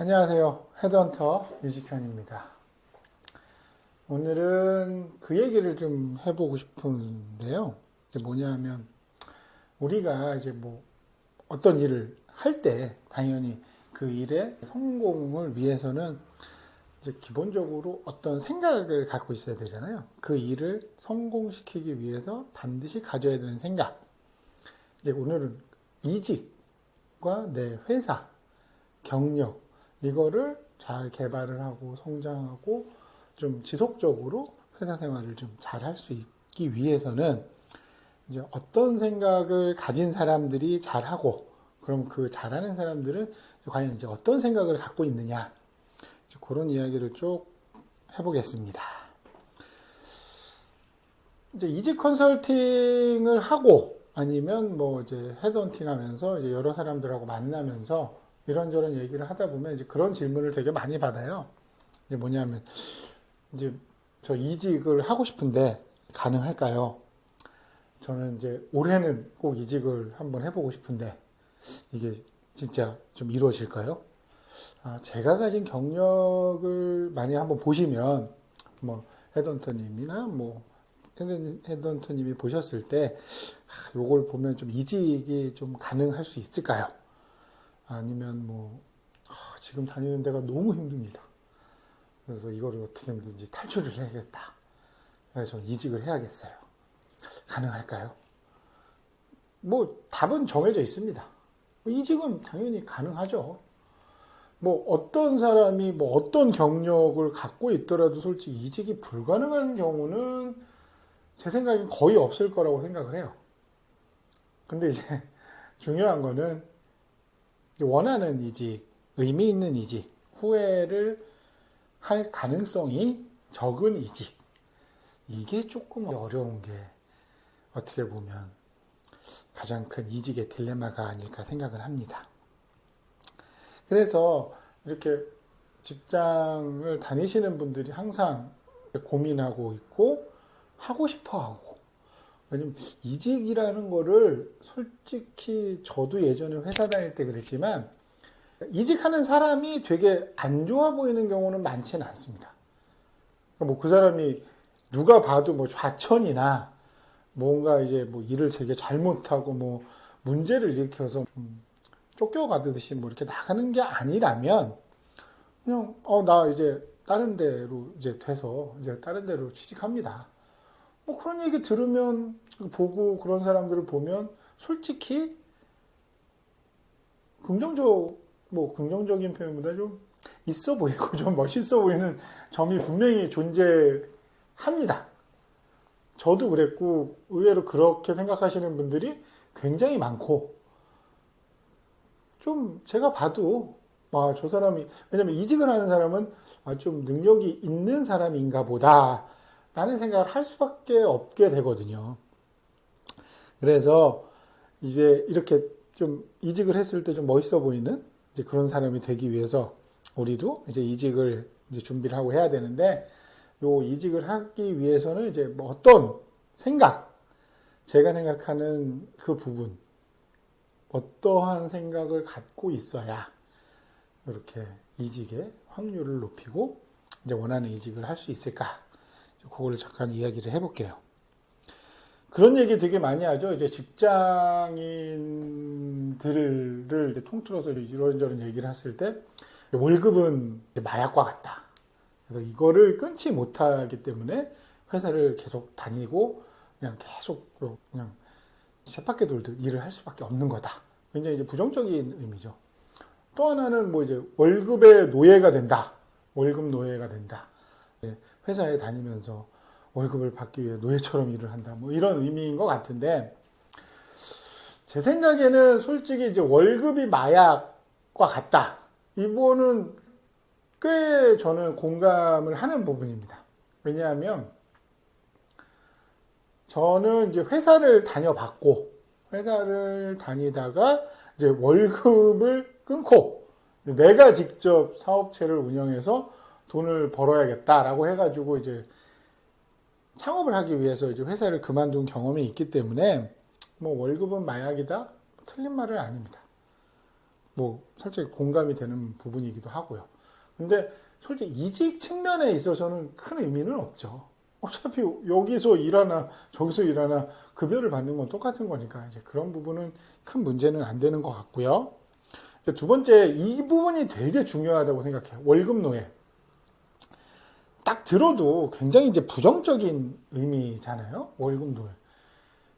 안녕하세요. 헤드헌터 이직현입니다. 오늘은 그 얘기를 좀 해보고 싶은데요. 이제 뭐냐면, 우리가 이제 뭐 어떤 일을 할 때 당연히 그 일의 성공을 위해서는 이제 기본적으로 어떤 생각을 갖고 있어야 되잖아요. 그 일을 성공시키기 위해서 반드시 가져야 되는 생각. 이제 오늘은 이직과 내 회사, 경력, 이거를 잘 개발을 하고 성장하고 좀 지속적으로 회사 생활을 좀 잘 할 수 있기 위해서는 이제 어떤 생각을 가진 사람들이 잘하고 그럼 그 잘하는 사람들은 과연 이제 어떤 생각을 갖고 있느냐 그런 이야기를 쭉 해보겠습니다. 이제 이직 컨설팅을 하고 아니면 뭐 이제 헤드헌팅 하면서 이제 여러 사람들하고 만나면서 이런저런 얘기를 하다 보면 이제 그런 질문을 되게 많이 받아요. 이제 뭐냐면 이제 저 이직을 하고 싶은데 가능할까요? 저는 이제 올해는 꼭 이직을 한번 해보고 싶은데 이게 진짜 좀 이루어질까요? 아, 제가 가진 경력을 많이 한번 보시면 뭐 헤드헌터님이나 뭐 헤드헌터님이 보셨을 때 아, 요걸 보면 좀 이직이 좀 가능할 수 있을까요? 아니면 뭐 아, 지금 다니는 데가 너무 힘듭니다. 그래서 이거를 어떻게든지 탈출을 해야겠다. 그래서 이직을 해야겠어요. 가능할까요? 뭐 답은 정해져 있습니다. 이직은 당연히 가능하죠. 뭐 어떤 사람이 뭐 어떤 경력을 갖고 있더라도 솔직히 이직이 불가능한 경우는 제 생각엔 거의 없을 거라고 생각을 해요. 근데 이제 중요한 거는 원하는 이직, 의미 있는 이직, 후회를 할 가능성이 적은 이직. 이게 조금 어려운 게 어떻게 보면 가장 큰 이직의 딜레마가 아닐까 생각을 합니다. 그래서 이렇게 직장을 다니시는 분들이 항상 고민하고 있고 하고 싶어 하고 왜냐면 이직이라는 거를 솔직히 저도 예전에 회사 다닐 때 그랬지만 이직하는 사람이 되게 안 좋아 보이는 경우는 많지는 않습니다. 뭐 그 사람이 누가 봐도 뭐 좌천이나 뭔가 이제 뭐 일을 되게 잘못하고 뭐 문제를 일으켜서 좀 쫓겨가듯이 뭐 이렇게 나가는 게 아니라면 그냥 어 나 이제 다른 데로 이제 돼서 이제 다른 데로 취직합니다. 뭐 그런 얘기 들으면 보고 그런 사람들을 보면 솔직히 긍정적 뭐 긍정적인 표현보다 좀 있어 보이고 좀 멋있어 보이는 점이 분명히 존재합니다. 저도 그랬고 의외로 그렇게 생각하시는 분들이 굉장히 많고 좀 제가 봐도 아, 저 사람이 왜냐면 이직을 하는 사람은 아, 좀 능력이 있는 사람인가 보다 라는 생각을 할 수밖에 없게 되거든요. 그래서 이제 이렇게 좀 이직을 했을 때 좀 멋있어 보이는 이제 그런 사람이 되기 위해서 우리도 이제 이직을 이제 준비를 하고 해야 되는데 요 이직을 하기 위해서는 이제 뭐 어떤 생각 제가 생각하는 그 부분 어떠한 생각을 갖고 있어야 이렇게 이직의 확률을 높이고 이제 원하는 이직을 할 수 있을까? 그거를 잠깐 이야기를 해볼게요. 그런 얘기 되게 많이 하죠. 이제 직장인들을 이제 통틀어서 이런저런 얘기를 했을 때 월급은 마약과 같다. 그래서 이거를 끊지 못하기 때문에 회사를 계속 다니고 그냥 계속 그냥 쳇바퀴 돌듯 일을 할 수밖에 없는 거다. 굉장히 이제 부정적인 의미죠. 또 하나는 뭐 이제 월급의 노예가 된다. 월급 노예가 된다. 예, 회사에 다니면서 월급을 받기 위해 노예처럼 일을 한다. 뭐 이런 의미인 것 같은데 제 생각에는 솔직히 이제 월급이 마약과 같다. 이거는 꽤 저는 공감을 하는 부분입니다. 왜냐하면 저는 이제 회사를 다녀봤고 회사를 다니다가 이제 월급을 끊고 내가 직접 사업체를 운영해서 돈을 벌어야겠다라고 해가지고 이제 창업을 하기 위해서 이제 회사를 그만둔 경험이 있기 때문에 뭐 월급은 마약이다 틀린 말은 아닙니다. 뭐 살짝 공감이 되는 부분이기도 하고요. 근데 솔직히 이직 측면에 있어서는 큰 의미는 없죠. 어차피 여기서 일하나 저기서 일하나 급여를 받는 건 똑같은 거니까 이제 그런 부분은 큰 문제는 안 되는 것 같고요. 두 번째 이 부분이 되게 중요하다고 생각해요. 월급 노예. 딱 들어도 굉장히 이제 부정적인 의미잖아요. 월급 노예.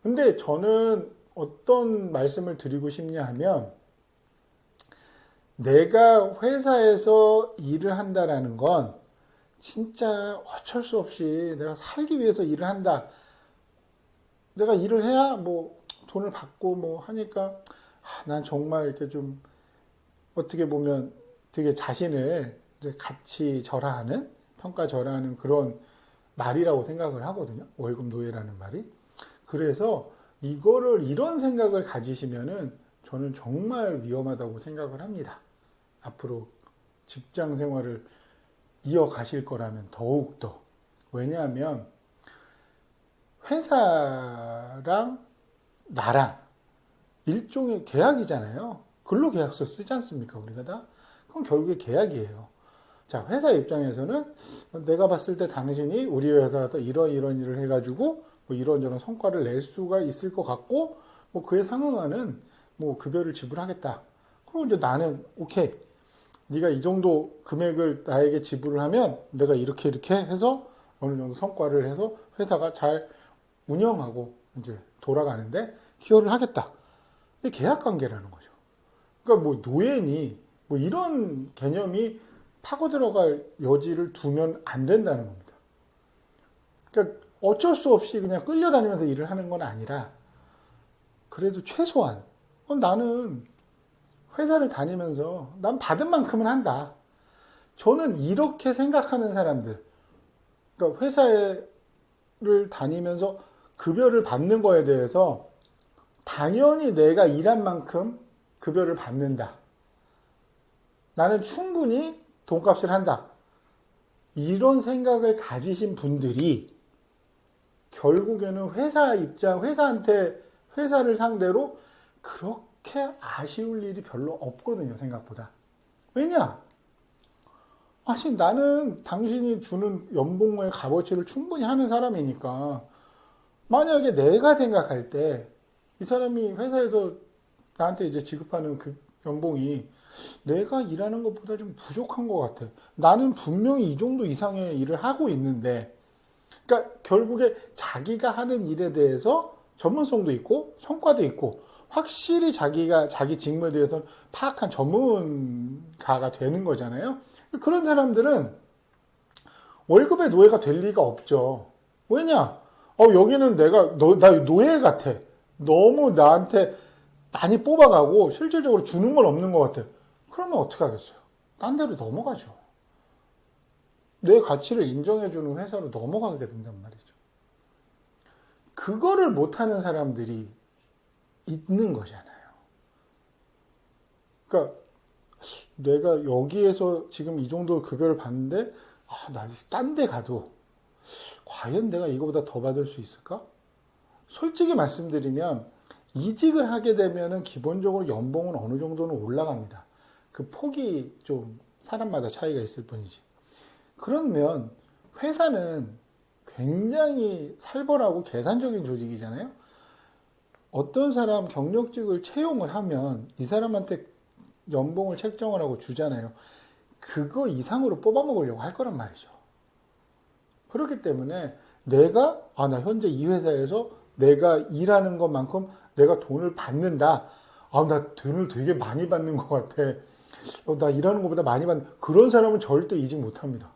근데 저는 어떤 말씀을 드리고 싶냐 하면 내가 회사에서 일을 한다라는 건 진짜 어쩔 수 없이 내가 살기 위해서 일을 한다. 내가 일을 해야 뭐 돈을 받고 뭐 하니까 아, 난 정말 이렇게 좀 어떻게 보면 되게 자신을 이제 같이 절하하는 평가 절하하는 그런 말이라고 생각을 하거든요. 월급 노예라는 말이. 그래서 이거를 이런 생각을 가지시면은 저는 정말 위험하다고 생각을 합니다. 앞으로 직장 생활을 이어가실 거라면 더욱더. 왜냐하면 회사랑 나랑 일종의 계약이잖아요. 근로계약서 쓰지 않습니까? 우리가 다? 그럼 결국에 계약이에요. 자, 회사 입장에서는 내가 봤을 때 당신이 우리 회사에서 이런 이런 일을 해가지고 뭐 이런저런 성과를 낼 수가 있을 것 같고 뭐 그에 상응하는 뭐 급여를 지불하겠다. 그럼 이제 나는 오케이. 네가 이 정도 금액을 나에게 지불을 하면 내가 이렇게 이렇게 해서 어느 정도 성과를 해서 회사가 잘 운영하고 이제 돌아가는데 기여를 하겠다. 이게 계약 관계라는 거죠. 그러니까 뭐 노예니 뭐 이런 개념이 파고 들어갈 여지를 두면 안 된다는 겁니다. 그러니까 어쩔 수 없이 그냥 끌려다니면서 일을 하는 건 아니라 그래도 최소한 어, 나는 회사를 다니면서 난 받은 만큼은 한다. 저는 이렇게 생각하는 사람들, 그러니까 회사를 다니면서 급여를 받는 거에 대해서 당연히 내가 일한 만큼 급여를 받는다. 나는 충분히 돈값을 한다. 이런 생각을 가지신 분들이 결국에는 회사 입장, 회사한테, 회사를 상대로 그렇게 아쉬울 일이 별로 없거든요, 생각보다. 왜냐? 아니, 나는 당신이 주는 연봉의 값어치를 충분히 하는 사람이니까, 만약에 내가 생각할 때, 이 사람이 회사에서 나한테 이제 지급하는 그 연봉이 내가 일하는 것보다 좀 부족한 것 같아. 나는 분명히 이 정도 이상의 일을 하고 있는데, 그러니까 결국에 자기가 하는 일에 대해서 전문성도 있고 성과도 있고 확실히 자기가 자기 직무에 대해서 파악한 전문가가 되는 거잖아요. 그런 사람들은 월급의 노예가 될 리가 없죠. 왜냐? 어, 여기는 내가 너, 나 노예 같아. 너무 나한테 많이 뽑아가고 실질적으로 주는 건 없는 것 같아. 그러면 어떻게 하겠어요? 딴 데로 넘어가죠. 내 가치를 인정해주는 회사로 넘어가게 된단 말이죠. 그거를 못하는 사람들이 있는 거잖아요. 그러니까 내가 여기에서 지금 이 정도 급여를 받는데 아, 나딴 데 가도 과연 내가 이거보다 더 받을 수 있을까? 솔직히 말씀드리면 이직을 하게 되면은 기본적으로 연봉은 어느 정도는 올라갑니다. 그 폭이 좀 사람마다 차이가 있을 뿐이지. 그러면 회사는 굉장히 살벌하고 계산적인 조직이잖아요. 어떤 사람 경력직을 채용을 하면 이 사람한테 연봉을 책정을 하고 주잖아요. 그거 이상으로 뽑아 먹으려고 할 거란 말이죠. 그렇기 때문에 내가, 아, 나 현재 이 회사에서 내가 일하는 것만큼 내가 돈을 받는다. 아, 나 돈을 되게 많이 받는 것 같아. 어, 나 일하는 것보다 많이 받는, 그런 사람은 절대 이직 못 합니다.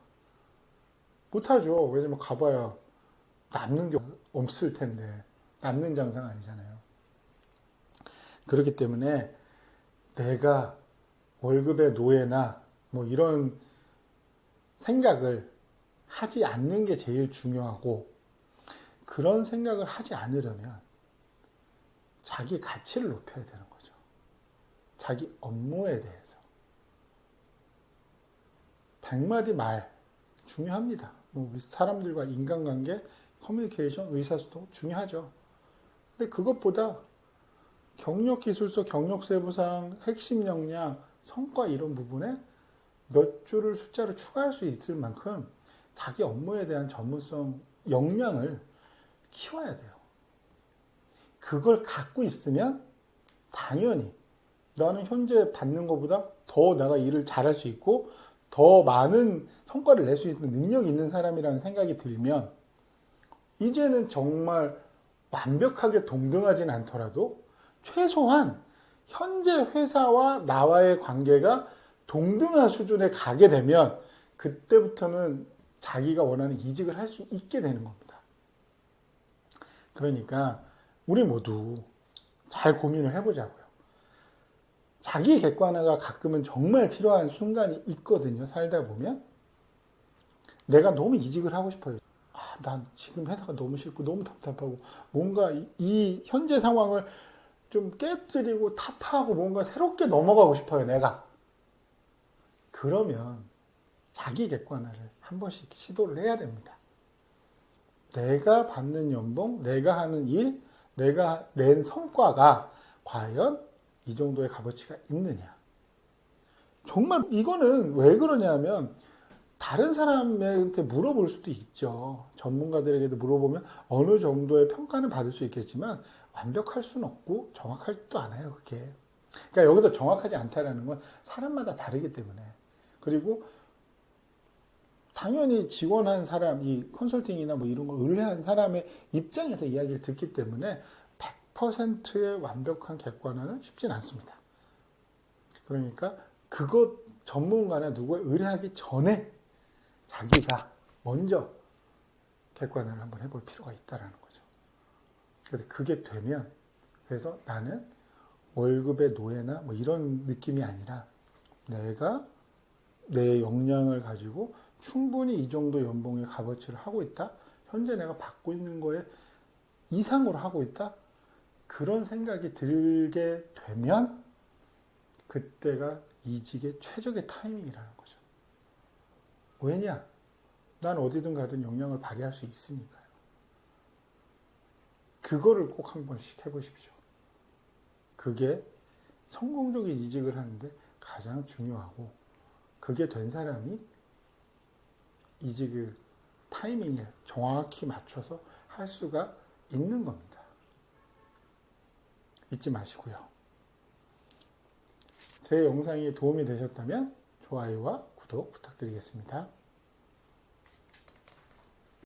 못하죠. 왜냐면 가봐야 남는 게 없을 텐데. 남는 장사가 아니잖아요. 그렇기 때문에 내가 월급의 노예나 뭐 이런 생각을 하지 않는 게 제일 중요하고 그런 생각을 하지 않으려면 자기 가치를 높여야 되는 거죠. 자기 업무에 대해서. 백마디 말 중요합니다. 뭐 사람들과 인간관계, 커뮤니케이션, 의사소통 중요하죠. 근데 그것보다 경력 기술서, 경력 세부상, 핵심 역량, 성과 이런 부분에 몇 줄을 숫자로 추가할 수 있을 만큼 자기 업무에 대한 전문성 역량을 키워야 돼요. 그걸 갖고 있으면 당연히 나는 현재 받는 것보다 더 내가 일을 잘할 수 있고 더 많은 성과를 낼 수 있는 능력이 있는 사람이라는 생각이 들면 이제는 정말 완벽하게 동등하진 않더라도 최소한 현재 회사와 나와의 관계가 동등한 수준에 가게 되면 그때부터는 자기가 원하는 이직을 할 수 있게 되는 겁니다. 그러니까 우리 모두 잘 고민을 해보자고요. 자기 객관화가 가끔은 정말 필요한 순간이 있거든요. 살다 보면. 내가 너무 이직을 하고 싶어요. 아, 난 지금 회사가 너무 싫고 너무 답답하고 뭔가 이, 이 현재 상황을 좀 깨뜨리고 타파하고 뭔가 새롭게 넘어가고 싶어요. 내가. 그러면 자기 객관화를 한 번씩 시도를 해야 됩니다. 내가 받는 연봉, 내가 하는 일, 내가 낸 성과가 과연 이 정도의 값어치가 있느냐. 정말 이거는 왜 그러냐면 다른 사람한테 물어볼 수도 있죠. 전문가들에게도 물어보면 어느 정도의 평가는 받을 수 있겠지만 완벽할 수는 없고 정확하지도 않아요, 그게. 그러니까 여기서 정확하지 않다라는 건 사람마다 다르기 때문에. 그리고 당연히 지원한 사람, 이 컨설팅이나 뭐 이런 거 의뢰한 사람의 입장에서 이야기를 듣기 때문에 100%의 완벽한 객관화는 쉽진 않습니다. 그러니까 그것 전문가나 누구에 의뢰하기 전에 자기가 먼저 객관화를 한번 해볼 필요가 있다라는 거죠. 그래서 그게 되면 그래서 나는 월급의 노예나 뭐 이런 느낌이 아니라 내가 내 역량을 가지고 충분히 이 정도 연봉의 값어치를 하고 있다. 현재 내가 받고 있는 거에 이상으로 하고 있다. 그런 생각이 들게 되면 그때가 이직의 최적의 타이밍이라는 거죠. 왜냐? 난 어디든 가든 역량을 발휘할 수 있으니까요. 그거를 꼭 한 번씩 해보십시오. 그게 성공적인 이직을 하는데 가장 중요하고 그게 된 사람이 이직을 타이밍에 정확히 맞춰서 할 수가 있는 겁니다. 잊지 마시고요. 제 영상이 도움이 되셨다면 좋아요와 구독 부탁드리겠습니다.